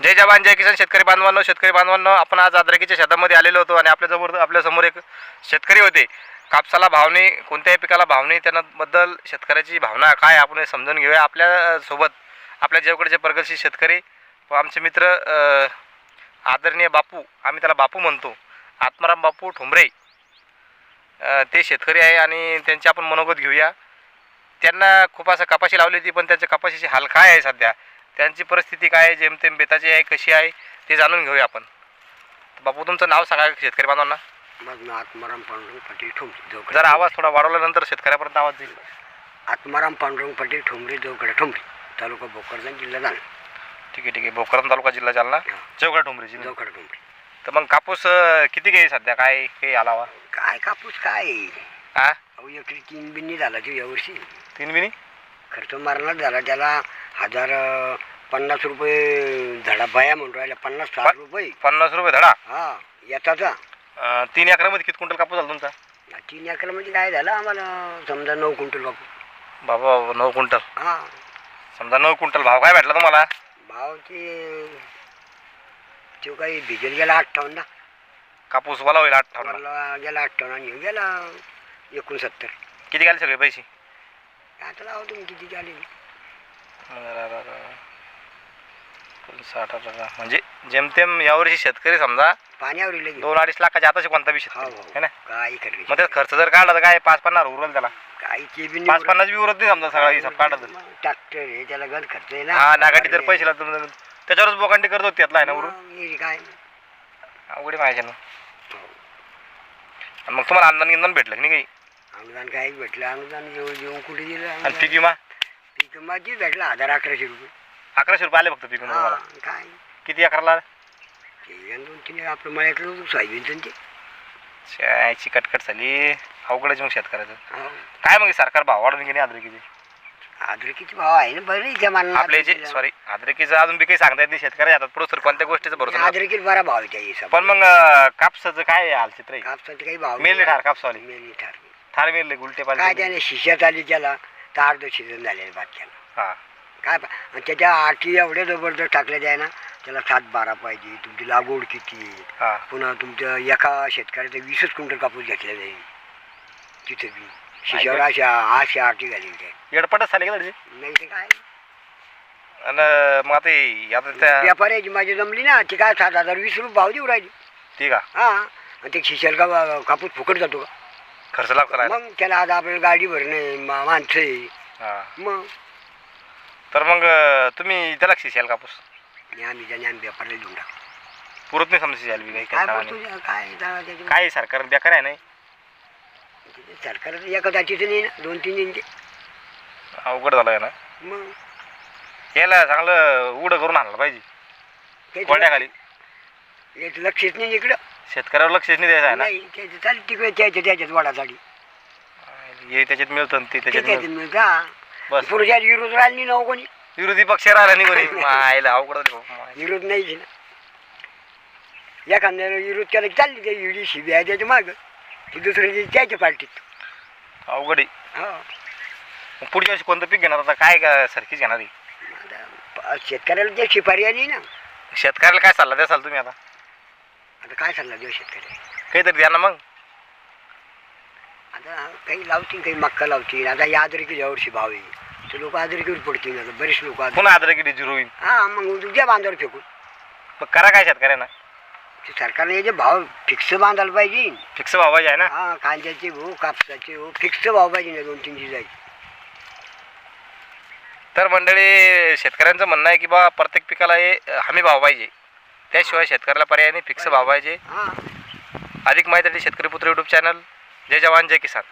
जय जवान जय किसान शेतकरी बांधवांनो शेतकरी बांधवांनो आपण आज आद्रकीच्या शेतामध्ये आलेलो होतो आणि आपल्यासमोर आपल्यासमोर एक शेतकरी होते. कापसाला भावने कोणत्याही पिकाला भावने त्यांनाबद्दल शेतकऱ्याची भावना काय आपण हे समजून घेऊया. आपल्यासोबत आपल्या जेवकडचे प्रगतशील शेतकरी व आमचे मित्र आदरणीय बापू आम्ही त्याला बापू म्हणतो. आत्माराम बापू ठोंबरे ते शेतकरी आहे आणि त्यांचे आपण मनोगत घेऊया. त्यांना खूप असं कपाशी लावली होती पण त्यांच्या कपाशीची हाल काय आहे सध्या? त्यांची परिस्थिती काय आहे जेमतेम बेताची आहे कशी आहे ते जाणून घेऊया आपण. बापू तुमचं नाव सांगा शेतकरी बांधवांना. माझं आत्माराम पांडुरंग पाटील ठोंबरे जवकडे जरा आवाज थोडा वाढवल्यानंतर शेतकऱ्यापर्यंत आवाज येईल आत्माराम पांडुरंग पाटील ठोंबरे जवकडे ठोंबरे तालुका भोकरदन जिल्हा जाणं ठीक आहे ठीक आहे. भोकरदन तालुका जिल्हा जालना. हा. चौघा ठोंबरी जिल्हा. तर मग कापूस अं, किती घे सध्या? काय काही आलावा? काय कापूस काय? हा अहो एकरी तीन बिन्नी झाला तो यावर्षी तीन मिनी खर्च मारणार झाला त्याला हजार अं, पन्नास रुपये झाडा बाया म्हणून राहिल्या पन्नास साठ रुपये. पन्नास रुपये धडा? हा येताचा अं, तीन एकरामध्ये किती क्विंटल कापूस झाला तुमचा? तीन एकर म्हणजे काय झालं आम्हाला समजा नऊ क्विंटल कापूस. बाबा नऊ क्विंटल. हा. समजा नऊ क्विंटल भाव काय भेटला तुम्हाला? भाव ते तो काही भिजेल गेला अठ्ठावन्न कापूस वाला होईल अठ्ठावन्न. मला गेला अठ्ठावन्न आणि ह्यो गेला एकोणसत्तर. किती गेले सगळे पैसे? आता लावा तुम्ही किती झाले साठ हजार. म्हणजे जेमतेम यावर्षी शेतकरी समजा पाण्यावर दोन अडीच लाखाच्या आताशी कोणता बी हो शेतकरी. हो है. ना? करले मग खर्च जर काढला तर काय? पाच पन्नास उरल त्याला. ते बी पाच पन्नास बी उरत नाही समजा सगळा हिसाब काढत ट्रॅक्टर आहे त्याला गण खर्च आहे ना. हा नागाटी जर पैसे लागतो त्याच्यावरच बोकांडी करतो त्यातला आहे ना उरून. मग हे काय? अवघडी माहिती ना मग तुम्हाला अंदान गिंदान भेटलं की नाही काही? अनुदान काय भेटलं. अनुदान येऊन कुठे दिलं? आणि अनुदान? पीक विमा? माझी भेटला हजार अकराशे रुपये. अकराशे रुपये आले फक्त पीक विमा हा, तुम्हाला काय? किती अकराला ते आणि दोन तीन आपलं मळ्यातलं होतं सोयाबीन ते. शाळेची कटकट झाली. अवघडच मग शेतकऱ्याचं. हो. काय मग सरकार भाव वाढून गेली अद्रकीचे अद्रकीचे भाव आहे ना बरं मला आपले जे सॉरी अद्रकीचं अजून बी काही सांगता येत नाही शेतकऱ्या हातात. पुढे सर कोणत्या गोष्टीचं भरोसा. अद्रकीत बरा भाव आहे त्या हिशोबाने. पण मग अं, कापसाचं काय हाल चित्र आहे? कापसाचे काही भाव मेले ठार कापसावाली. मेली ठार. ठार मेले उलटे काय पालटे त्याने शिष्यात आली त्याला? तर अर्ध झालेलं बादशाला हा. काय पा- आणि त्याच्या आटी एवढ्या जबरदस्त टाकल्या जाय ना त्याला सात बारा पाहिजे तुमची लागवड किती आहे? हा. पुन्हा तुमच्या एका शेतकऱ्याचा वीसच क्विंटल कापूस घेतला जाईल तिथं बी. शिष्यावर अशा अशा आटी घाली त्या एडपटच झाले का नाही ते काय? आणि मग आता हे- आता त्या व्यापाऱ्याची माझी जमली ना ती काय सात हजार वीस रुपये भाव देऊ राहिली. ठीक आहे हा. आणि ते शिष्याला का कापूस फुकट जातो का? खर्च लागतो ना मग त्याला आता आपल्याला गाडी भरणे मा- माणसं आहे. हा. मग? तर मग अं, तुम्ही त्याला शिशाल कापूस आणि आम्ही त्याने आम्ही व्यापाऱ्याला देऊन टाकतो पुरत नाही समजा शिशाल बी काही काय काय बोलतो काय त्याची? काय सरकार? बेकार आहे नाही? सरकार एका जातीचं नाही ना दोन तीन इंचे अवघड झालं आहे ना. मग? याला चांगलं उघडं करून आणलं पाहिजे. कोंड्याखाली याचं लक्षच नाही इकडं. शेतकऱ्यावर लक्षच नाही द्यायचं आहे ना? नाही त्याचं चालेल तिकडे त्याच्या त्याच्यात वाडासाठी. हे त्याच्यात मिळतं ते ते त्याच्यात त्याच्यात मिळतं. मिळतं बस. पुरुषात विरोध राहिला नाही ना कोणी विरोधी पक्ष राहिला नाही कोणी. मायला अवघड झाली बाबा, माय. विरोध नाहीच ना एखाद्याला विरोध केला की चालली त्या ईडी शिबी आहे त्याच्या मागं. ते दुसऱ्याच्या त्याच्या पार्टीत. अवघड आहे. हो. मग पुढच्या वर्षी कोणतं पीक घेणार आता? काय का सरकीच घेणार आहे. आता शेतकऱ्याला जे शिपारी आली ना. शेतकऱ्याला काय सल्ला द्याल तुम्ही आता? आता काय सल्ला देऊ शेतकरी? काहीतरी द्या ना मग. आता काही लावतील काही मक्का लावतील. आता या आदरकी यावर्षी भाव आहे. ते लोक आदरकीवर पडतील आता. बरेच लोक पुन्हा आदरकिडी झिरो होईल. हा मग उद्या बांधावर फेकून मग करा काय शेतकऱ्यांना? ते सरकारने याचे भाव फिक्स बांधायला पाहिजे. फिक्स भाव पाहिजे आहे ना? हा कांद्याचे भाऊ कापसाचे भाऊ फिक्स भाव पाहिजे ना दोन तीन जायचे तर मंडळी शेतकऱ्यांचं म्हणणं आहे की बा प्रत्येक पिकाला हे हमी भाव पाहिजे. त्याशिवाय शेतकऱ्याला पर्याय नाही. फिक्स भाव पाहिजे अधिक माहितीसाठी शेतकरी पुत्र यूट्यूब चॅनल जय जवान जय किसान.